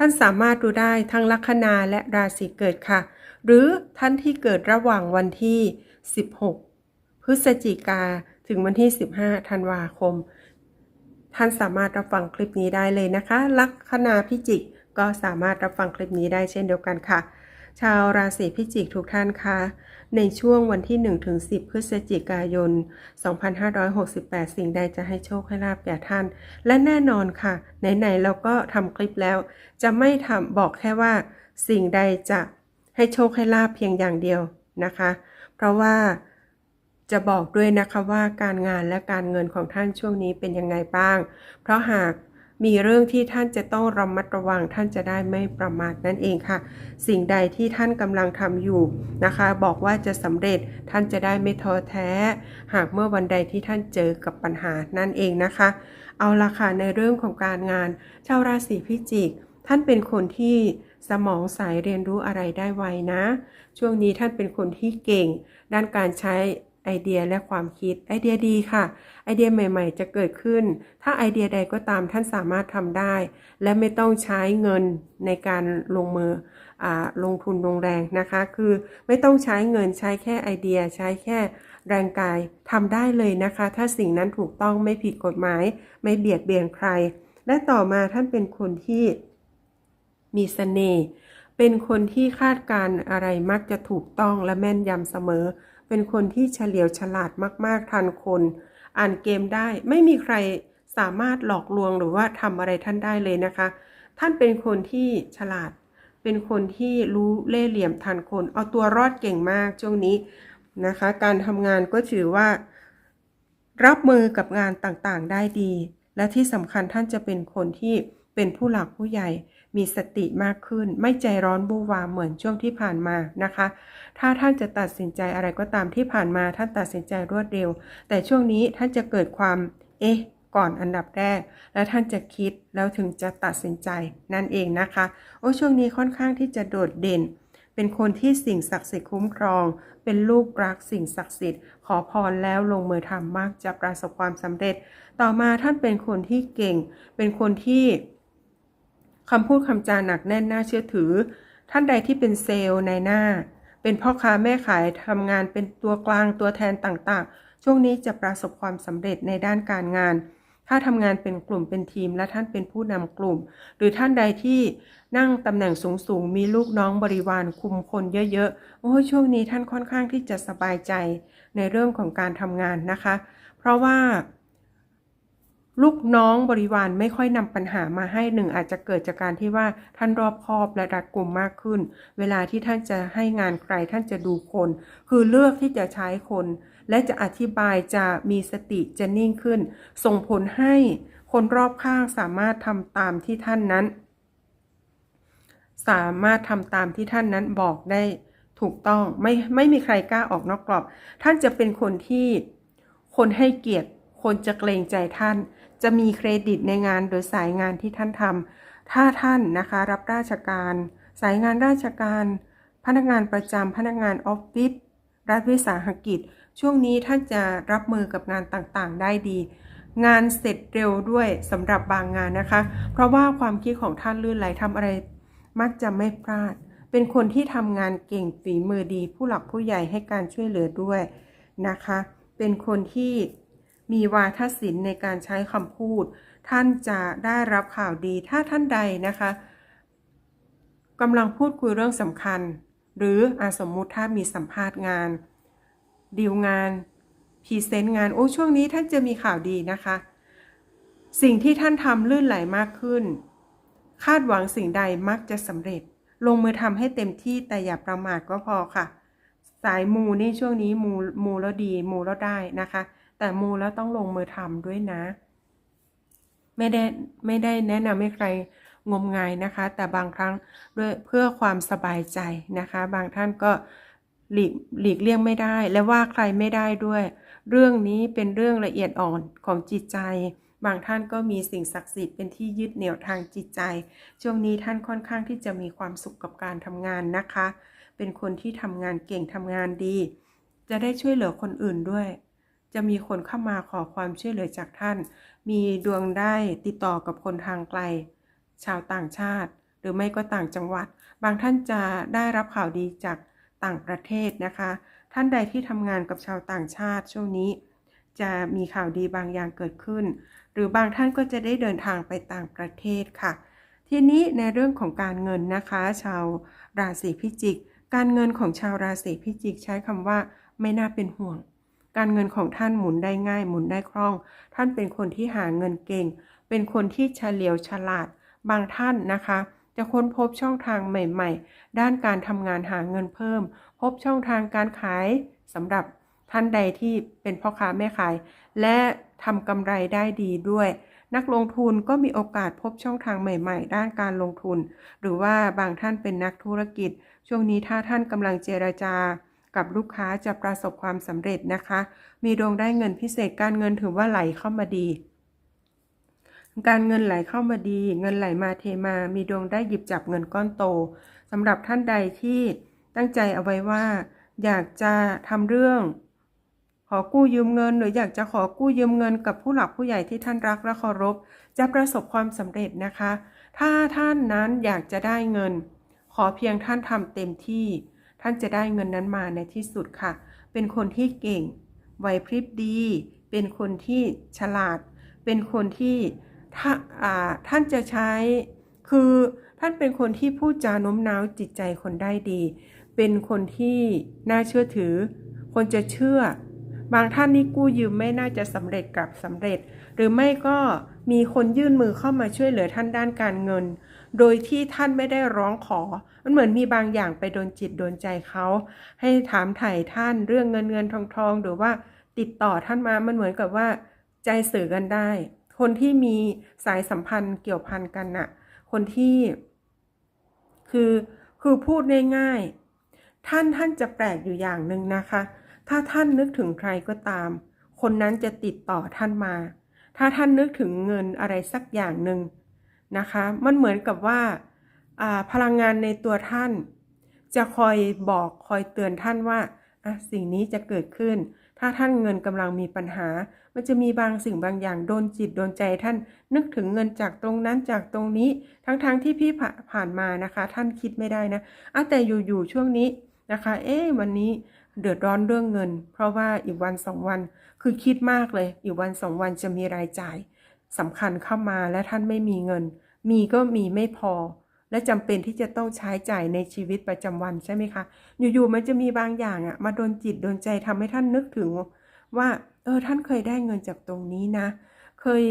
ท่านสามารถดูได้ทั้งลัคนาและราศีเกิดค่ะ หรือท่านที่เกิดระหว่างวันที่ 16 พฤศจิกาถึงวันที่ 15 ธันวาคม ท่านสามารถรับฟังคลิปนี้ได้เลยนะคะ ลัคนาพิจิกก็สามารถรับฟังคลิปนี้ได้เช่นเดียวกันค่ะ ชาวราศีพิจิกทุกท่านคะในช่วงวันที่ 1-10 พฤศจิกายน 2568 สิ่งใดจะให้โชคให้ลาบแก่ท่าน และแน่นอนค่ะ ไหนๆเราก็ทำคลิปแล้ว จะไม่ทำบอกแค่ว่า สิ่งใดจะให้โชคให้ลาบเพียงอย่างเดียวนะคะ เพราะว่าจะบอกด้วยนะคะว่าการงานและการเงินของท่านช่วงนี้เป็นยังไงบ้าง เพราะหาก มีเรื่องที่ท่านจะต้องระมัดระวังท่านจะได้ไม่ประมาทนั่นเองค่ะ สิ่งใดที่ท่านกำลังทำอยู่นะคะ บอกว่าจะสำเร็จท่านจะได้ไม่ท้อแท้ หากเมื่อวันใดที่ท่านเจอกับปัญหานั่นเองนะคะ เอาละค่ะในเรื่องของการงาน ชาวราศีพิจิก ท่านเป็นคนที่สมองใสเรียนรู้อะไรได้ไวนะ ช่วงนี้ท่านเป็นคนที่เก่ง ด้านการใช้ ไอเดียและความคิดไอเดียดีค่ะ ไอเดียใหม่ ๆ จะเกิดขึ้น ถ้าไอเดียใดก็ตามท่านสามารถทำได้ และไม่ต้องใช้เงินในการลงมืออลงทุนลงแรงนะคะ คือไม่ต้องใช้เงินใช้แค่ไอเดียใช้แค่แรงกายทำได้เลยนะคะ ถ้าสิ่งนั้นถูกต้องไม่ผิดกฎหมาย ไม่เบียดเบียนใคร และต่อมาท่านเป็นคนที่มีเสน่ห์เป็นคนที่คาดการณ์อะไรมักจะถูกต้องและแม่นยำเสมอ เป็นคนที่เฉลียวฉลาดมาก ๆ ทันคน อ่านเกมได้ไม่มีใครสามารถหลอกลวงหรือว่าทำอะไรท่านได้เลยนะคะ ท่านเป็นคนที่ฉลาด เป็นคนที่รู้เล่ห์เหลี่ยมทันคน เอาตัวรอดเก่งมากช่วงนี้นะคะ การทำงานก็ถือว่า รับมือกับงานต่างๆได้ดี และที่สำคัญท่านจะเป็นคนที่ เป็นผู้หลักผู้ใหญ่ มีสติมากขึ้น ไม่ใจร้อนบูวาเหมือนช่วงที่ผ่านมานะคะ ถ้าท่านจะตัดสินใจอะไรก็ตามที่ผ่านมาท่านตัดสินใจรวดเร็ว แต่ช่วงนี้ท่านจะเกิดความ เอ๊ะก่อนอันดับแรก แล้วท่านจะคิดแล้วถึงจะตัดสินใจนั่นเองนะคะ โอ้ช่วงนี้ค่อนข้างที่จะโดดเด่น เป็นคนที่สิ่งศักดิ์สิทธิ์คุ้มครอง เป็นลูกรักสิ่งศักดิ์สิทธิ์ ขอพรแล้วลงมือทำมากจะประสบความสำเร็จ ต่อมาท่านเป็นคนที่เก่ง เป็นคนที่ คำพูดคำจาหนักแน่นน่าเชื่อถือ ท่านใดที่เป็นเซลล์ในหน้า เป็นพ่อค้าแม่ขายทำงานเป็นตัวกลางตัวแทนต่างๆ ช่วงนี้จะประสบความสำเร็จในด้านการงาน ถ้าทำงานเป็นกลุ่มเป็นทีมและท่านเป็นผู้นำกลุ่ม หรือท่านใดที่นั่งตำแหน่งสูงๆ มีลูกน้องบริวารคุมคนเยอะๆ โอ้ช่วงนี้ท่านค่อนข้างที่จะสบายใจในเรื่องของการทำงานนะคะ เพราะว่า ลูกน้องบริวารไม่ค่อยนำปัญหามาให้หนึ่งอาจจะเกิดจากการที่ว่าท่านรอบคอบและรัดกุมมากขึ้น เวลาที่ท่านจะให้งานใครท่านจะดูคน คือเลือกที่จะใช้คน และจะอธิบายจะมีสติจะนิ่งขึ้น ส่งผลให้คนรอบข้างสามารถทำตามที่ท่านนั้น สามารถทำตามที่ท่านนั้นบอกได้ถูกต้องไม่ไม่มีใครกล้าออกนอกกรอบ ท่านจะเป็นคนที่คนให้เกียรติคนจะเกรงใจท่าน จะมีเครดิตในงานโดยสายงานที่ท่านทำถ้าท่านนะคะรับราชการ สายงานราชการ พนักงานประจำพนักงานออฟฟิศรัฐวิสาหกิจ ช่วงนี้ท่านจะรับมือกับงานต่างๆ ได้ดี งานเสร็จเร็วด้วยสำหรับบางงานนะคะ เพราะว่าความคิดของท่านลื่นไหลทำอะไร มักจะไม่พลาด เป็นคนที่ทำงานเก่งฝีมือดี ผู้หลักผู้ใหญ่ให้การช่วยเหลือด้วยนะคะ เป็นคนที่ มีวาทศิลป์ในการใช้คำพูด ท่านจะได้รับข่าวดีถ้าท่านใดนะคะกำลังพูดคุยเรื่องสำคัญ หรืออาสมมุติถ้ามีสัมภาษณ์งานดีลงานพรีเซนต์งานโอ้ช่วงนี้ท่านจะมีข่าวดีนะคะ สิ่งที่ท่านทำลื่นไหลมากขึ้น คาดหวังสิ่งใดมักจะสำเร็จ ลงมือทำให้เต็มที่แต่อย่าประมาทก็พอค่ะ สายมูนี่ช่วงนี้มูมูแล้วดีมูแล้วได้นะคะ แต่มูแล้วต้องลงมือทำด้วยนะ ไม่ได้ไม่ได้แนะนำให้ใครงมงายนะคะ แต่บางครั้งด้วยเพื่อความสบายใจนะคะ บางท่านก็หลีกหลีกเลี่ยงไม่ได้ และว่าใครไม่ได้ด้วย เรื่องนี้เป็นเรื่องละเอียดอ่อนของจิตใจ บางท่านก็มีสิ่งศักดิ์สิทธิ์เป็นที่ยึดเหนี่ยวทางจิตใจ ช่วงนี้ท่านค่อนข้างที่จะมีความสุขกับการทำงานนะคะ เป็นคนที่ทำงานเก่งทำงานดี จะได้ช่วยเหลือคนอื่นด้วย จะมีคนเข้ามาขอความช่วยเหลือจากท่าน มีดวงได้ติดต่อกับคนทางไกล ชาวต่างชาติ หรือไม่ก็ต่างจังหวัด บางท่านจะได้รับข่าวดีจากต่างประเทศนะคะ ท่านใดที่ทำงานกับชาวต่างชาติช่วงนี้ จะมีข่าวดีบางอย่างเกิดขึ้น หรือบางท่านก็จะได้เดินทางไปต่างประเทศค่ะ ทีนี้ในเรื่องของการเงินนะคะ ชาวราศีพิจิก การเงินของชาวราศีพิจิกใช้คำว่าไม่น่าเป็นห่วง การเงินของท่านหมุนได้ง่ายหมุนได้คล่อง ท่านเป็นคนที่หาเงินเก่ง เป็นคนที่เฉลียวฉลาด บางท่านนะคะ จะค้นพบช่องทางใหม่ ๆ ด้านการทำงานหาเงินเพิ่ม พบช่องทางการขายสำหรับท่านใดที่เป็นพ่อค้าแม่ขาย และทำกำไรได้ดีด้วย นักลงทุนก็มีโอกาสพบช่องทางใหม่ ๆ ด้านการลงทุน หรือว่าบางท่านเป็นนักธุรกิจ ช่วงนี้ถ้าท่านกำลังเจรจา กับลูกค้าจะประสบความสำเร็จนะคะ มีดวงได้เงินพิเศษการเงินถือว่าไหลเข้ามาดี การเงินไหลเข้ามาดี เงินไหลมาเทมา มีดวงได้หยิบจับเงินก้อนโตสำหรับท่านใดที่ตั้งใจเอาไว้ว่า อยากจะทำเรื่องขอกู้ยืมเงิน หรืออยากจะขอกู้ยืมเงินกับผู้หลักผู้ใหญ่ที่ท่านรักและเคารพ จะประสบความสำเร็จนะคะ ถ้าท่านนั้นอยากจะได้เงิน ขอเพียงท่านทำเต็มที่ ท่านจะได้เงินนั้นมาในที่สุดค่ะ เป็นคนที่เก่งไหวพริบดี เป็นคนที่ฉลาด เป็นคนที่ถ้าอ่าท่านจะใช้คือท่านเป็นคนที่พูดจาโน้มน้าวจิตใจคนได้ดี เป็นคนที่น่าเชื่อถือ คนจะเชื่อ บางท่านนี่กู้ยืมไม่น่าจะสำเร็จกลับสำเร็จ หรือไม่ก็มีคนยื่นมือเข้ามาช่วยเหลือท่านด้านการเงิน โดยที่ท่านไม่ได้ร้องขอ มันเหมือนมีบางอย่างไปโดนจิตโดนใจเขาให้ถามไถ่ท่านเรื่องเงินเงินทองทองหรือว่าติดต่อท่านมามันเหมือนกับว่า ใจสื่อกันได้ คนที่มีสายสัมพันธ์เกี่ยวพันกันน่ะ คนที่ คือคือพูดง่ายๆท่านท่านจะแปลกอยู่อย่างหนึ่งนะคะ ถ้าท่านนึกถึงใครก็ตาม คนนั้นจะติดต่อท่านมา ถ้าท่านนึกถึงเงินอะไรสักอย่างหนึ่งนะคะ มันเหมือนกับว่า พลังงานในตัวท่าน จะคอยบอกคอยเตือนท่านว่าสิ่งนี้จะเกิดขึ้น ถ้าท่านเงินกำลังมีปัญหา มันจะมีบางสิ่งบางอย่างโดนจิตโดนใจท่าน นึกถึงเงินจากตรงนั้นจากตรงนี้ ทั้งๆทที่พี่ผ่านมานะคะ ท่านคิดไม่ได้นะอะแต่อยู่ๆช่วงนี้นะคะ เอ๊วันนี้เดือดร้อนเรื่องเงิน เพราะว่าอีกวันสองวัน คือคิดมากเลย อีกวันสองวันจะมีรายจ่ายสำคัญเข้ามาและท่านไม่มีเงิน มีก็มีไม่พอ และจำเป็นที่จะต้องใช้จ่ายในชีวิตประจำวันใช่ไหมคะ อยู่ๆมันจะมีบางอย่างอะมาโดนจิตโดนใจทำให้ท่านนึกถึงว่าเออท่านเคยได้เงินจากตรงนี้นะ เคย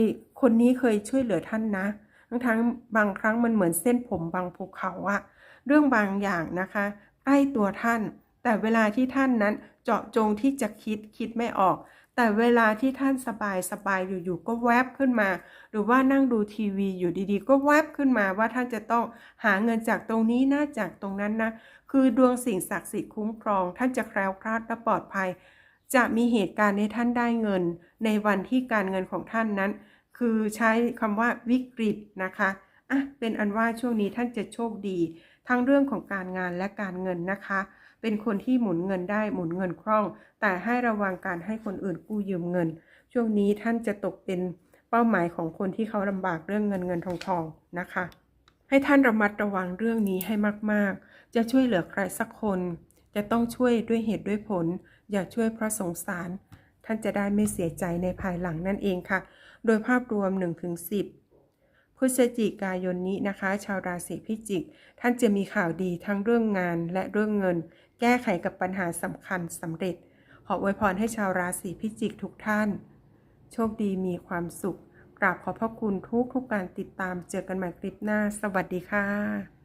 คนนี้เคยช่วยเหลือท่านนะทั้งทั้งบางครั้งมันเหมือนเส้นผมบางภูเขาอะเรื่องบางอย่างนะคะใกล้ตัวท่าน แต่เวลาที่ท่านนั้นเจาะจงที่จะคิดคิดไม่ออก แต่เวลาที่ท่านสบายสบายอยู่ๆก็แวบขึ้นมา หรือว่านั่งดูทีวีอยู่ดีๆ ก็แวบขึ้นมาว่าท่านจะต้องหาเงินจากตรงนี้นะจากตรงนั้นนะ คือดวงสิ่งศักดิ์สิทธิ์คุ้มครอง ท่านจะแคล้วคลาดและปลอดภัย จะมีเหตุการณ์ให้ท่านได้เงิน ในวันที่การเงินของท่านนั้น คือใช้คำว่าวิกฤตนะคะอะเป็นอันว่าช่วงนี้ท่านจะโชคดี ทั้งเรื่องของการงานและการเงินนะคะ เป็นคนที่หมุนเงินได้หมุนเงินคล่อง แต่ให้ระวังการให้คนอื่นกู้ยืมเงิน ช่วงนี้ท่านจะตกเป็นเป้าหมายของคนที่เขาลำบากเรื่องเงินเงินทองทองนะคะ ให้ท่านระมัดระวังเรื่องนี้ให้มากๆ จะช่วยเหลือใครสักคน จะต้องช่วยด้วยเหตุด้วยผล อย่าช่วยเพราะสงสาร ท่านจะได้ไม่เสียใจในภายหลังนั่นเองค่ะ โดยภาพรวม 1-10 พฤศจิกายนนี้นะคะ ชาวราศีพิจิก ท่านจะมีข่าวดีทั้งเรื่องงานและเรื่องเงิน แก้ไขกับปัญหาสำคัญสำเร็จ ขออวยพรให้ชาวราศีพิจิกทุกท่าน โชคดีมีความสุขกราบขอบพระคุณทุกทุกการติดตามเจอกันใหม่คลิปหน้า สวัสดีค่ะ